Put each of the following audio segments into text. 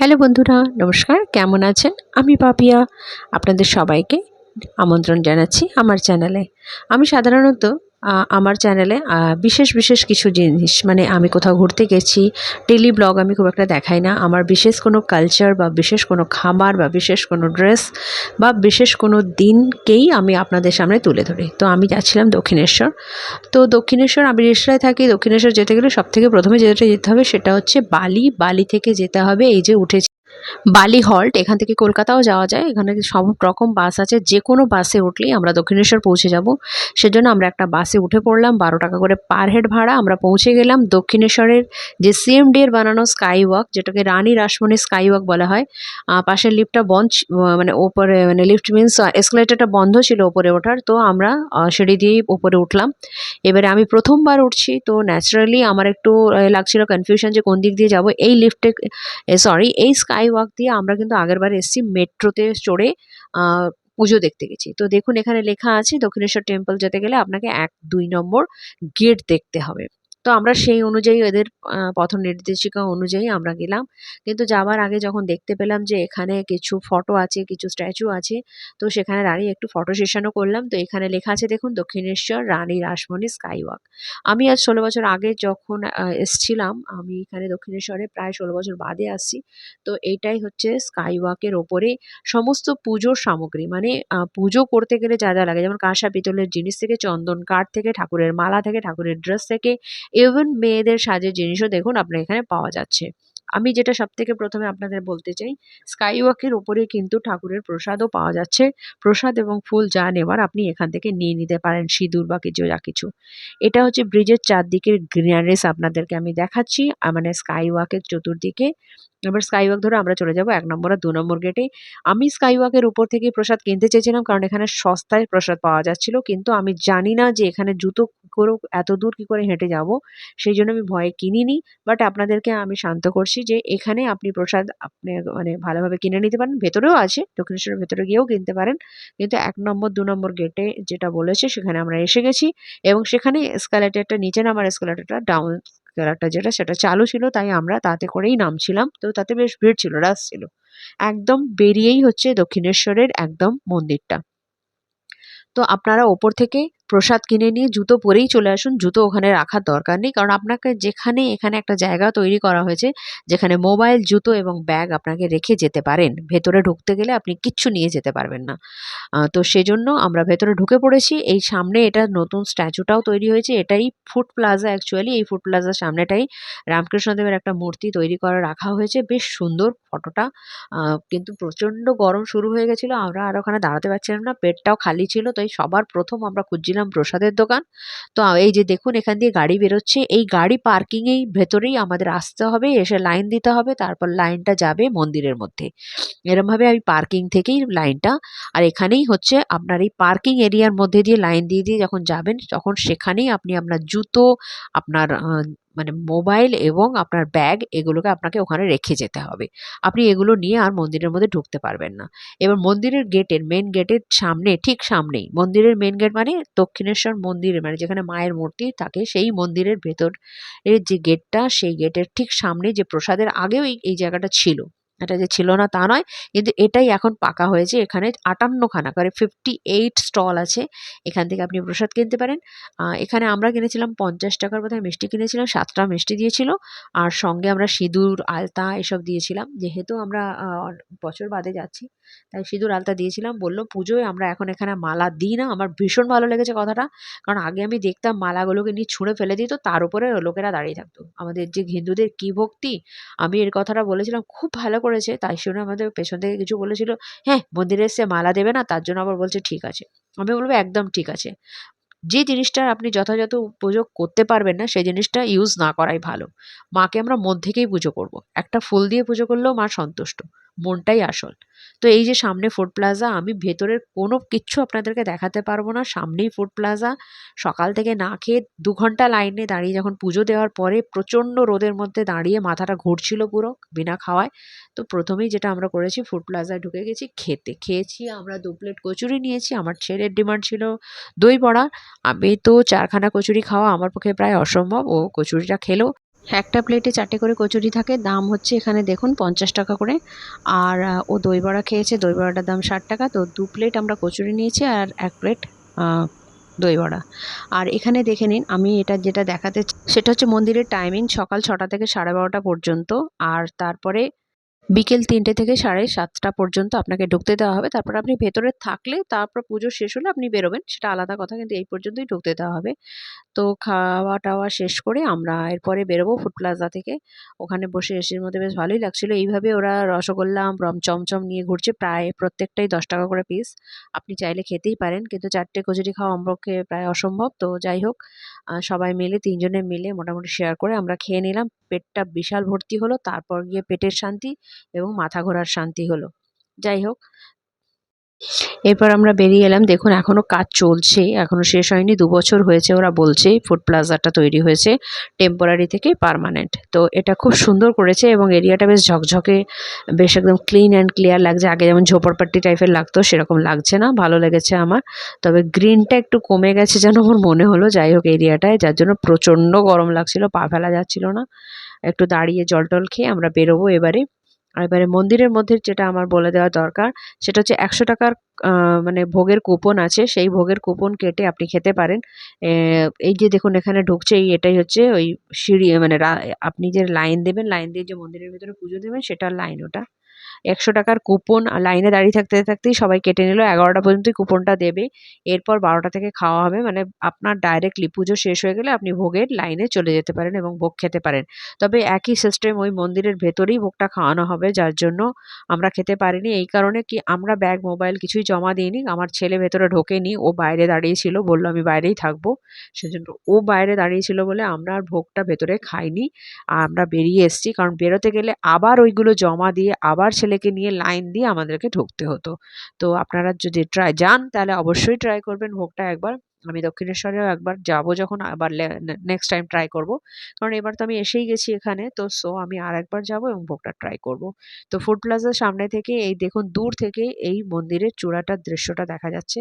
Hello বন্ধুরা, নমস্কার, কেমন আছেন? আমি পাপিয়া। আপনাদের সবাইকে আমন্ত্রণ জানাচ্ছি আমার চ্যানেলে। আমি সাধারণত আমার চ্যানেলে বিশেষ বিশেষ কিছু জিনিস মানে আমি কোথাও ঘুরতে গেছি ডেলি ব্লগ আমি খুব একটা দেখাই না। আমার বিশেষ কোনো কালচার বা বিশেষ কোনো খাবার বা বিশেষ কোনো ড্রেস বা বিশেষ কোনো দিনকেই আমি আপনাদের সামনে তুলে ধরি। তো আমি যাচ্ছিলাম দক্ষিণেশ্বর। তো দক্ষিণেশ্বর, আমি রেস্তরায় থাকি, দক্ষিণেশ্বর যেতে গেলে সব থেকে প্রথমে যেটা যেতে হবে সেটা হচ্ছে বালি। বালি থেকে যেতে হবে, এই যে উঠেছি বালি হল্ট, এখান থেকে কলকাতাও যাওয়া যায়। এখানে সব রকম বাস আছে। যে কোনো বাসে উঠলেই আমরা দক্ষিণেশ্বর পৌঁছে যাব। সেজন্য আমরা একটা বাসে উঠে পড়লাম, বারো টাকা করে পার হেড ভাড়া। আমরা পৌঁছে গেলাম দক্ষিণেশ্বরের যে সিএমডি এর বানানো স্কাই ওয়াক যেটাকে রানী রাসমণি স্কাই ওয়াক বলা হয়। পাশের লিফটটা বন্ধ মানে ওপরে মানে লিফট মিনস এসকেলেটারটা বন্ধ ছিল ওপরে ওঠার। তো আমরা সিঁড়ি দিয়েই ওপরে উঠলাম। এবারে আমি প্রথমবার উঠছি, তো ন্যাচারালি আমার একটু লাগছিল কনফিউশন যে কোন দিক দিয়ে যাব। এই লিফটে সরি এই স্কাই ওয়াক দিয়ে আমরা কিন্তু আগেরবার এসেছি মেট্রোতে চড়ে পুজো দেখতে গেছি। তো দেখুন এখানে লেখা আছে দক্ষিণেশ্বর টেম্পল যেতে গেলে আপনাকে এক দুই নম্বর গেট দেখতে হবে। তো আমরা সেই অনুযায়ী আহ, পথ নির্দেশিকা অনুযায়ী আমরা গেলাম। কিন্তু যাওয়ার আগে যখন দেখতে পেলাম যে এখানে কিছু ফটো আছে কিছু স্ট্যাচু আছে তো সেখানে দাঁড়িয়ে একটু ফটো সেশনও করলাম। তো এখানে লেখা আছে দেখুন দক্ষিণেশ্বর রানী রাসমণি স্কাই ওয়াক আমি আজ ষোলো বছর আগে যখন এসছিলাম আমি এখানে দক্ষিণেশ্বরে প্রায় ষোলো বছর বাদে আসছি। তো এইটাই হচ্ছে স্কাই ওয়াকের ওপরে সমস্ত পুজোর সামগ্রী। মানে পুজো করতে গেলে যা যা লাগে যেমন কাঁসা পিতলের জিনিস থেকে চন্দন কাঠ থেকে ঠাকুরের মালা থেকে ঠাকুরের ড্রেস থেকে ইভেন মেয়েদের সাজের জিনিসও দেখুন আপনার এখানে পাওয়া যাচ্ছে। আমি যেটা সব থেকে প্রথমে আপনাদের বলতে চাই স্কাই ওয়াকের ওপরে কিন্তু ঠাকুরের প্রসাদও পাওয়া যাচ্ছে। প্রসাদ এবং ফুল যা নেওয়ার আপনি এখান থেকে নিয়ে নিতে পারেন, সিঁদুর বা কিছু, যা কিছু। এটা হচ্ছে ব্রিজের চারদিকের গ্রিনারিস আপনাদেরকে আমি দেখাচ্ছি। মানে স্কাই ওয়াকের চতুর্দিকে। এবার স্কাই ওয়াক ধরে আমরা চলে যাব এক নম্বর আর দু নম্বর গেটে আমি স্কাই ওয়াকের উপর থেকে প্রসাদ কিনতে চেয়েছিলাম, কারণ এখানে সস্তায় প্রসাদ পাওয়া যাচ্ছিল। কিন্তু আমি জানি না যে এখানে জুতো করে, এত দূর কি করে হেঁটে যাব, সেই জন্য আমি ভয়ে কিনিনি। বাট আপনাদেরকে আমি শান্ত করছি যে এখানে আপনি প্রসাদ আপনি মানে ভালোভাবে কিনে নিতে পারেন। ভেতরেও আছে, দক্ষিণেশ্বরের ভেতরে গিয়েও কিনতে পারেন। কিন্তু এক নম্বর, দু নম্বর গেটে যেটা বলেছে, সেখানে আমরা এসে গেছি এবং সেখানে এসকালেটারটা নিচে নামার এসকালেটারটা ডাউন এসকালেটার যেটা, সেটা চালু ছিল, তাই আমরা তাতে করেই নামছিলাম। তো তাতে বেশ ভিড় ছিল রাস ছিল। একদম বেরিয়েই হচ্ছে দক্ষিণেশ্বরের একদম মন্দিরটা। তো আপনারা ওপর থেকে প্রসাদ কিনে নিয়ে জুতো পরেই চলে আসুন। জুতো ওখানে রাখার দরকার নেই। কারণ আপনাকে যেখানে, এখানে একটা জায়গা তৈরি করা হয়েছে, যেখানে মোবাইল, জুতো এবং ব্যাগ আপনাকে রেখে যেতে পারেন। ভেতরে ঢুকতে গেলে আপনি কিচ্ছু নিয়ে যেতে পারবেন না। তো সেজন্য আমরা ভেতরে ঢুকে পড়েছি। এই সামনে এটা নতুন স্ট্যাচুটাও তৈরি হয়েছে। এটাই ফুড প্লাজা অ্যাকচুয়ালি এই ফুড প্লাজার সামনেটাই রামকৃষ্ণদেবের একটা মূর্তি তৈরি করে রাখা হয়েছে। বেশ সুন্দর ফটোটা। কিন্তু প্রচণ্ড গরম শুরু হয়ে গেছিল। আমরা আর ওখানে দাঁড়াতে পারছিলাম না। পেটটাও খালি ছিল, তাই সবার প্রথম আমরা খুঁজছিলাম প্রসাদের দোকান। তো এই যে দেখুন, এখান দিয়ে গাড়ি বেরোচ্ছে। এই গাড়ি পার্কিংয়েই ভেতরেই আমাদের আসতে হবে, এসে লাইন দিতে হবে, তারপর লাইনটা যাবে মন্দিরের মধ্যে। এরমভাবে আমি পার্কিং থেকেই লাইনটা আর এখানেই হচ্ছে আপনার এই পার্কিং এরিয়ার মধ্যে দিয়ে লাইন দিয়ে দিয়ে যখন যাবেন, তখন সেখানেই আপনি আপনার জুতো, আপনার মানে মোবাইল এবং আপনার ব্যাগ এগুলোকে আপনাকে ওখানে রেখে যেতে হবে। আপনি এগুলো নিয়ে আর মন্দিরের মধ্যে ঢুকতে পারবেন না। এবার মন্দিরের গেটের মেন গেটের সামনে, ঠিক সামনেই, মন্দিরের মেন গেট মানে দক্ষিণেশ্বর মন্দির মানে যেখানে মায়ের মূর্তি থাকে, সেই মন্দিরের ভেতর এর যে গেটটা সেই গেটের ঠিক সামনে যে প্রসাদের আগেও এই জায়গাটা ছিল এটা যে ছিল না, তা নয়। কিন্তু এটাই এখন পাকা হয়েছে। এখানে আটান্নখানা করে ফিফটি এইট স্টল আছে। এখান থেকে আপনি প্রসাদ কিনতে পারেন। এখানে আমরা কিনেছিলাম পঞ্চাশ টাকার বোধহয় মিষ্টি কিনেছিলাম, সাতটা মিষ্টি দিয়েছিল। আর সঙ্গে আমরা সিঁদুর, আলতা এসব দিয়েছিলাম। যেহেতু আমরা বছর বাদে যাচ্ছি, তাই সিঁদুর, আলতা দিয়েছিলাম। বলল, পুজোয় আমরা এখন এখানে মালা দিই না। আমার ভীষণ ভালো লেগেছে কথাটা। কারণ আগে আমি দেখতাম মালাগুলোকে নিয়ে ছুঁড়ে ফেলে দিত, তার উপরে লোকেরা দাঁড়িয়ে থাকতো। আমাদের যে হিন্দুদের কি ভক্তি, আমি এর কথাটা বলেছিলাম, খুব ভালো করেছে, তাই শুনে আমাদের পেছন থেকে কিছু বলেছিল হ্যাঁ মন্দিরে এসে মালা দেবে না, তার জন্য আবার বলছে, ঠিক আছে। আমি বলব, একদম ঠিক আছে। যে জিনিসটার আপনি যথাযথ উপযোগ করতে পারবেন না, সেই জিনিসটা ইউজ না করাই ভালো। মাকে আমরা মন থেকেই পুজো করব। একটা ফুল দিয়ে পুজো করলেও মা সন্তুষ্ট। মনটাই আসল। তো এই যে সামনে ফুড প্লাজা আমি ভেতরের কোনো কিচ্ছু আপনাদেরকে দেখাতে পারব না। সামনেই ফুড প্লাজা সকাল থেকে না খেয়ে দু ঘণ্টা লাইনে দাঁড়িয়ে যখন পুজো দেওয়ার পরে প্রচণ্ড রোদের মধ্যে দাঁড়িয়ে মাথাটা ঘুরছিল পুরো বিনা খাওয়ায়। তো প্রথমেই যেটা আমরা করেছি ফুড প্লাজায় ঢুকে গেছি খেতে। খেয়েছি, আমরা দু প্লেট কচুরি নিয়েছি, আমার ছেলের ডিমান্ড ছিল দই বড়া। আমি তো চারখানা কচুরি খাওয়া আমার পক্ষে প্রায় অসম্ভব। ও কচুরিটা খেলো। একটা প্লেটে চারটে করে কচুরি থাকে, দাম হচ্ছে এখানে দেখুন পঞ্চাশ টাকা করে। আর ও দই বড়া খেয়েছে, দই বড়াটার দাম ষাট টাকা। তো দু প্লেট আমরা কচুরি নিয়েছি আর এক প্লেট দই বড়া। আর এখানে দেখে নিন, আমি এটা যেটা দেখাতে সেটা হচ্ছে মন্দিরের টাইমিং সকাল ছটা থেকে সাড়ে বারোটা পর্যন্ত। আর তারপরে বিকেল তিনটে থেকে সাড়ে সাতটা পর্যন্ত আপনাকে ঢুকতে দেওয়া হবে। তারপর আপনি ভেতরে থাকলে, তারপর পুজো শেষ হলে আপনি বেরোবেন। সেটা আলাদা কথা, কিন্তু এই পর্যন্তই ঢুকতে দেওয়া হবে। তো খাওয়া টাওয়া শেষ করে আমরা এরপরে বেরোবো ফুড প্লাজা থেকে। ওখানে বসে এসির মধ্যে বেশ ভালোই লাগছিল। এইভাবে ওরা রসগোল্লা রম চমচম নিয়ে ঘুরছে প্রায় প্রত্যেকটাই দশ টাকা করে পিস আপনি চাইলে খেতেই পারেন, কিন্তু চারটে কচুরি খাওয়া আমার প্রায় অসম্ভব। তো যাই হোক সবাই মিলে, তিনজনে মিলে মোটামুটি শেয়ার করে আমরা খেয়ে নিলাম। পেটটা বিশাল ভর্তি হলো, তারপর গিয়ে পেটের শান্তি। এবং মাথা ঘোরার শান্তি হলো। যাই হোক, এরপর আমরা বেরিয়ে এলাম। দেখুন, এখনও কাজ চলছে, এখনও শেষ হয়নি, দু বছর হয়েছে ওরা বলছে, ফুড প্লাজাটা তৈরি হয়েছে টেম্পোরারি থেকে পার্মানেন্ট তো এটা খুব সুন্দর করেছে এবং এরিয়াটা বেশ ঝকঝকে, বেশ একদম ক্লিন অ্যান্ড ক্লিয়ার লাগছে। আগে যেমন ঝোপড়পাট্টি টাইপের লাগতো, সেরকম লাগছে না, ভালো লেগেছে আমার। তবে গ্রিনটা একটু কমে গেছে যেন আমার মনে হলো। যাই হোক, এরিয়াটায়, যার জন্য প্রচণ্ড গরম লাগছিল, পা ফেলা যাচ্ছিল না। একটু দাঁড়িয়ে জল টল খেয়ে আমরা বেরোবো এবারে। আর এবারে মন্দিরের মধ্যে যেটা আমার বলে দেওয়া দরকার, সেটা হচ্ছে একশো টাকার মানে ভোগের কুপন আছে, সেই ভোগের কুপন কেটে আপনি খেতে পারেন। এই যে দেখুন এখানে ঢুকছে, এই এটাই হচ্ছে ওই সিঁড়ি মানে আপনি যে লাইন দেবেন, লাইন দিয়ে যে মন্দিরের ভিতরে পুজো দেবেন, সেটার লাইন ওটা। একশো টাকার কুপন লাইনে দাঁড়িয়ে থাকতে থাকতেই সবাই কেটে নিল, এগারোটা পর্যন্তই কুপনটা দেবে। এরপর বারোটা থেকে খাওয়া হবে মানে আপনার ডাইরেক্টলি পুজো শেষ হয়ে গেলে আপনি ভোগের লাইনে চলে যেতে পারেন এবং ভোগ খেতে পারেন। তবে একই সিস্টেম ওই মন্দিরের ভেতরেই ভোগটা খাওয়ানো হবে, যার জন্য আমরা খেতে পারিনি। এই কারণে কি আমরা ব্যাগ মোবাইল কিছুই জমা দিইনি, আমার ছেলে ভেতরে ঢোকেনি, ও বাইরে দাঁড়িয়ে ছিল, বলল আমি বাইরেই থাকব। সেজন্য ও বাইরে দাঁড়িয়ে ছিল বলে আমরা আর ভোগটা ভেতরে খাইনি, আমরা বেরিয়ে এসেছি। কারণ বেরোতে গেলে আবার ওইগুলো জমা দিয়ে আবার ছেলেকে নিয়ে লাইন দিয়ে আমাদেরকে ঢুকতে হতো। তো আপনারা যদি ট্রাই যান, তাহলে অবশ্যই ট্রাই করবেন ভোগটা একবার। আমি দক্ষিণেশ্বরেও একবার যাব যখন, আবার নেক্সট টাইম ট্রাই করব। কারণ এবার তো আমি এসেই গেছি এখানে, তো সো আমি আর একবার যাব এবং ভোগটা ট্রাই করব। তো ফুড প্লাজার সামনে থেকে, এই দেখুন দূর থেকে এই মন্দিরের চূড়াটার দৃশ্যটা দেখা যাচ্ছে।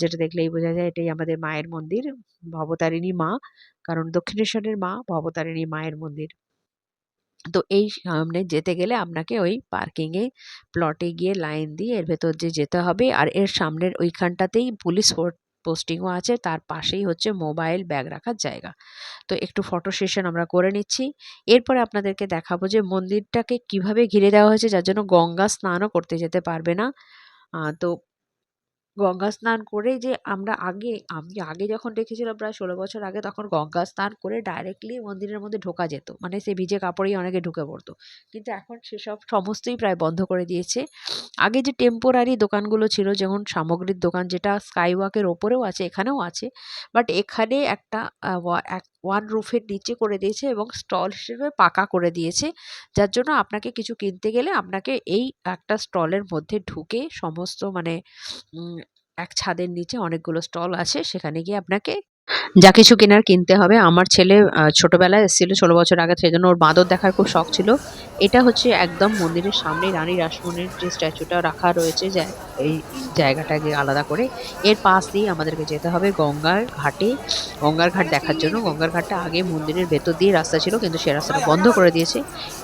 যেটা দেখলেই বোঝা যায় এটাই আমাদের মায়ের মন্দির, ভবতারিণী মা, কারণ দক্ষিণেশ্বরের মা ভবতারিণী মায়ের মন্দির। তো এই সামনে যেতে গেলে আপনাকে ওই পার্কিংয়ে প্লটে গিয়ে লাইন দিয়ে এর ভেতর দিয়ে যেতে হবে। আর এর সামনের ওইখানটাতেই পুলিশ পোস্টিংও আছে। তার পাশেই হচ্ছে মোবাইল ব্যাগ রাখার জায়গা। তো একটু ফটো সেশন আমরা করে নিচ্ছি। এরপরে আপনাদেরকে দেখাবো যে মন্দিরটাকে কীভাবে ঘিরে দেওয়া হয়েছে, যার জন্য গঙ্গা স্নানও করতে যেতে পারবে না। তো গঙ্গা স্নান করে যে আমরা আগে, আমি আগে যখন দেখেছিলাম প্রায় ষোলো বছর আগে তখন গঙ্গা স্নান করে ডাইরেক্টলি মন্দিরের মধ্যে ঢোকা যেত। মানে সে ভিজে কাপড়েই অনেকে ঢুকে পড়তো। কিন্তু এখন সেসব সমস্তই প্রায় বন্ধ করে দিয়েছে। আগে যে টেম্পোরারি দোকানগুলো ছিল, যেমন সামগ্রীর দোকান যেটা স্কাই ওয়াকের ওপরেও আছে, এখানেও আছে। বাট এখানে একটা এক ওয়ান রুফের নিচে করে দিয়েছে এবং স্টল হিসেবে পাকা করে দিয়েছে। যার জন্য আপনাকে কিছু কিনতে গেলে আপনাকে এই একটা স্টলের মধ্যে ঢুকে সমস্ত মানে এক ছাদের নিচে অনেকগুলো স্টল আছে। সেখানে গিয়ে আপনাকে যা কিছু কেনার কিনতে হবে। আমার ছেলে ছোটবেলায় এসেছিল ষোলো বছর আগে, সেই জন্য ওর বাঁদর দেখার খুব শখ ছিল। এটা হচ্ছে একদম মন্দিরের সামনে রানী রাসমণির যে স্ট্যাচুটা রাখা রয়েছে এই জায়গাটাকে আলাদা করে। এর পাশ দিয়ে আমাদেরকে যেতে হবে গঙ্গার ঘাটে। গঙ্গার ঘাট দেখার জন্য, গঙ্গার ঘাটটা আগে মন্দিরের ভেতর দিয়ে রাস্তা ছিল, কিন্তু সে রাস্তাটা বন্ধ করে দিয়েছে।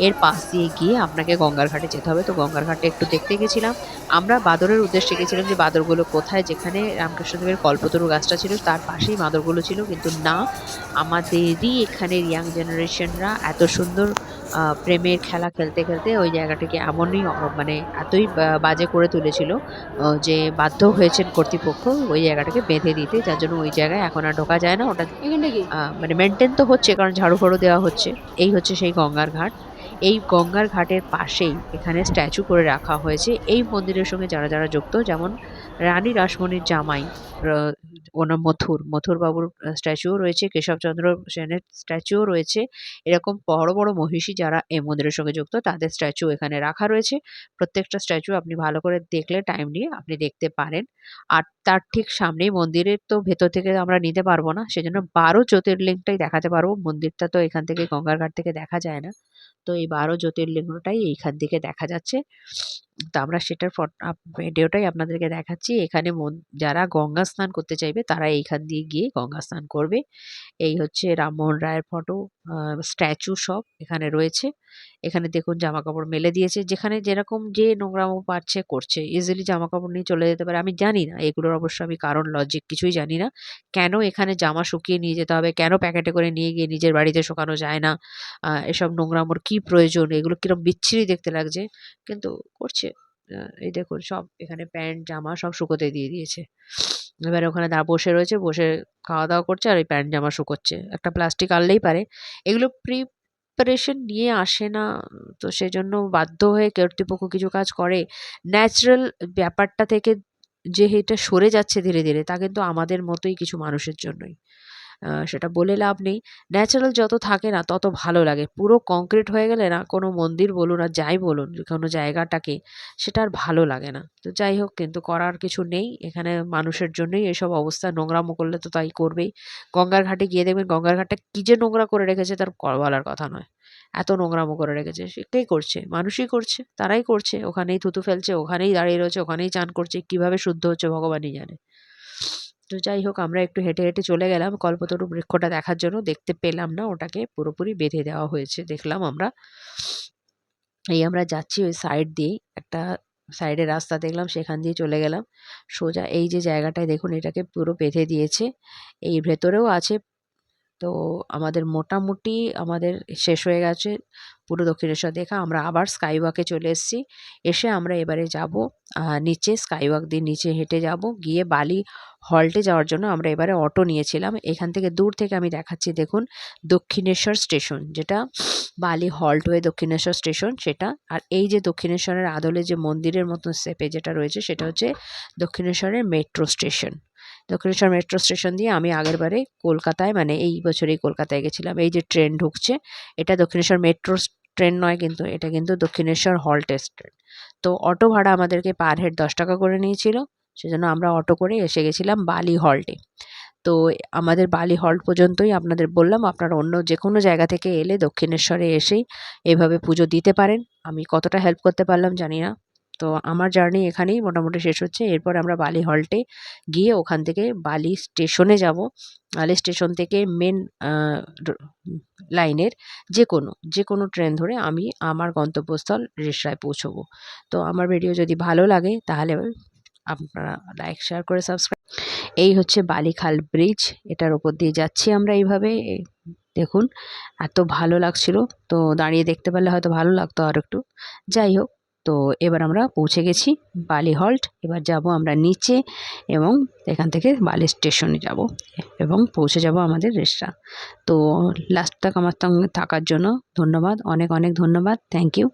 এর পাশ দিয়ে গিয়ে আপনাকে গঙ্গার ঘাটে যেতে হবে। তো গঙ্গার ঘাটে একটু দেখতে গেছিলাম। আমরা বাদরের উদ্দেশ্যে গেছিলাম যে, বাদরগুলো কোথায়? যেখানে রামকৃষ্ণদেবের কল্পতরু গাছটা ছিল, তার পাশেই বাঁদরগুলো ছিল কিন্তু না আমাদেরই এখানের ইয়াং জেনারেশনরা এত সুন্দর প্রেমের খেলা খেলতে খেলতে ওই জায়গাটাকে এমনই মানে এতই বাজে করে তুলেছিল যে বাধ্য হয়েছেন কর্তৃপক্ষ ওই জায়গাটাকে বেঁধে দিতে। যার জন্য ওই জায়গায় এখন আর ঢোকা যায় না। ওটা মানে মেনটেন তো হচ্ছে কারণ ঝাড়ু ফাড়ু দেওয়া হচ্ছে। এই হচ্ছে সেই গঙ্গার ঘাট। এই গঙ্গার ঘাটের পাশেই এখানে স্ট্যাচু করে রাখা হয়েছে। এই মন্দিরের সঙ্গে যারা যারা যুক্ত, যেমন রানী রাসমণির জামাই ওনার মথুর মথুর বাবুর স্ট্যাচুও রয়েছে, কেশবচন্দ্র সেনের স্ট্যাচুও রয়েছে। এরকম বড় বড় মহিষী যারা এই মন্দিরের সঙ্গে যুক্ত, তাদের স্ট্যাচু এখানে রাখা রয়েছে। প্রত্যেকটা স্ট্যাচু আপনি ভালো করে দেখলে, টাইম নিয়ে আপনি দেখতে পারেন। আর তার ঠিক সামনেই মন্দিরের তো ভেতর থেকে আমরা নিতে পারব না, সেজন্য বারো জ্যোতির্লিঙ্গটাই দেখাতে পারব। মন্দিরটা তো এখান থেকে গঙ্গার ঘাট থেকে দেখা যায় না। তো এই বারো জ্যোতির্লিঙ্গটাই এইখান থেকে দেখা যাচ্ছে। তো আমরা সেটার ফট ভিডিওটাই আপনাদেরকে দেখাচ্ছি। এখানে যারা গঙ্গা স্নান করতে চাইবে, তারা এইখান দিয়ে গিয়ে গঙ্গা স্নান করবে। এই হচ্ছে রামমোহন রায়ের ফটো স্ট্যাচু সব এখানে রয়েছে। এখানে দেখুন জামা কাপড় মেলে দিয়েছে। যেখানে যেরকম যে নোংরামো পাচ্ছে, করছে। ইজিলি জামা কাপড় নিয়ে চলে যেতে পারে। আমি জানি না, এগুলোর অবশ্য আমি কারণ লজিক কিছুই জানি না। কেন এখানে জামা শুকিয়ে নিয়ে যেতে হবে? কেন প্যাকেটে করে নিয়ে গিয়ে নিজের বাড়িতে শুকানো যায় না? এসব নোংরামোর কি প্রয়োজন? এগুলো কিরম বিচ্ছিরি দেখতে লাগছে? কিন্তু করছে। এই দেখুন সব এখানে প্যান্ট, জামা সব শুকোতে দিয়ে দিয়েছে। এবারে ওখানে দা, বসে রয়েছে, বসে খাওয়া দাওয়া করছে আর ওই প্যান্ট, জামা শুকোচ্ছে। একটা প্লাস্টিক আনলেই পারে। এগুলো প্রিপারেশন নিয়ে আসে না, তো সেজন্য বাধ্য হয়ে কর্তৃপক্ষ কিছু কাজ করে। ন্যাচারাল ব্যাপারটা থেকে যে এটা সরে যাচ্ছে ধীরে ধীরে, তা কিন্তু আমাদের মতোই কিছু মানুষের জন্যই। সেটা বলে লাভ নেই। ন্যাচারাল যত থাকে না, তত ভালো লাগে। পুরো কংক্রিট হয়ে গেলে না, কোনো মন্দির বলুন আর যাই বলুন, কোনো জায়গাটাকে, সেটা আর ভালো লাগে না। তো যাই হোক, কিন্তু করার কিছু নেই। এখানে মানুষের জন্যই এসব অবস্থা। নোংরামো করলে তো তাই করবেই। গঙ্গার ঘাটে গিয়ে দেখবেন, গঙ্গার ঘাটটা কী যে নোংরা করে রেখেছে তার বলার কথা নয়। এত নোংরামো করে রেখেছে। কে করছে? মানুষই করছে, তারাই করছে। ওখানেই থুতু ফেলছে, ওখানেই দাঁড়িয়ে রয়েছে, ওখানেই চান করছে, কীভাবে শুদ্ধ হচ্ছে ভগবানই জানে। তো যাই হোক, আমরা একটু হেঁটে হেঁটে চলে গেলাম। কল্পতরু বৃক্ষটা দেখার জন্য দেখতে পেলাম না, ওটাকে পুরোপুরি বেঁধে দেওয়া হয়েছে। দেখলাম আমরা। এই আমরা যাচ্ছি ওই সাইড দিয়েই একটা সাইডে রাস্তা দেখলাম, সেখান দিয়ে চলে গেলাম। সোজা এই যে জায়গাটায় দেখুন, এটাকে পুরো বেঁধে দিয়েছে। এই ভেতরেও আছে। তো আমাদের মোটামুটি আমাদের শেষ হয়ে গেছে। পুরো দক্ষিণেশ্বর দেখা। আমরা আবার স্কাই ওয়াকে চলে এসেছি। এসে আমরা এবারে যাব নিচে স্কাই ওয়াক দিয়ে নিচে হেঁটে যাব। গিয়ে বালি হল্টে যাওয়ার জন্য আমরা এবারে অটো নিয়েছিলাম। এখান থেকে দূর থেকে আমি দেখাচ্ছি, দেখুন, দক্ষিণেশ্বর স্টেশন যেটা বালি হল্ট হয়ে দক্ষিণেশ্বর স্টেশন সেটা। আর এই যে দক্ষিণেশ্বরের আদলে যে মন্দিরের মতন সেপে যেটা রয়েছে, সেটা হচ্ছে দক্ষিণেশ্বরের metro station Dakshineswar metro station দিয়ে আমি আগেরবারে কলকাতায় মানে এই বছরেই কলকাতায় গেছিলাম। এই যে ট্রেন ঢুকছে, এটা দক্ষিণেশ্বর মেট্রো ট্রেন নয় কিন্তু, এটা কিন্তু দক্ষিণেশ্বর হল্টের ট্রেন। তো অটো ভাড়া আমাদেরকে পার হেড দশ টাকা করে নিয়েছিল, সেজন্য আমরা অটো করে এসে গেছিলাম বালি হল্টে। তো আমাদের বালি হল্ট পর্যন্তই আপনাদের বললাম, আপনারা অন্য যে কোনো জায়গা থেকে এলে দক্ষিণেশ্বরে এসেই এভাবে পুজো দিতে পারেন। আমি কতটা হেল্প করতে পারলাম জানি না। তো আমার জার্নি এখানেই মোটামুটি শেষ হচ্ছে। এরপর আমরা বালি হল্টে গিয়ে ওখান থেকে বালি স্টেশনে যাব। বালি স্টেশন থেকে মেন লাইনের যে কোনো যে কোনো ট্রেন ধরে আমি আমার গন্তব্যস্থল রেশরায় পৌঁছবো। তো আমার ভিডিও যদি ভালো লাগে তাহলে আপনারা লাইক শেয়ার করে সাবস্ক্রাইব এই হচ্ছে বালিখাল ব্রিজ এটার ওপর দিয়ে যাচ্ছি আমরা এইভাবে। দেখুন, এত ভালো লাগছিল। তো দাঁড়িয়ে দেখতে পারলে হয়তো ভালো লাগতো আর একটু। যাই হোক তো এবার আমরা পৌঁছে গেছি বালি হল্ট। এবার যাব আমরা নিচে এবং এখান থেকে বালি স্টেশনে যাব এবং পৌঁছে যাব আমাদের রেস্টরা তো লাস্ট তাক আমার সঙ্গে থাকার জন্য ধন্যবাদ, অনেক অনেক ধন্যবাদ থ্যাংক ইউ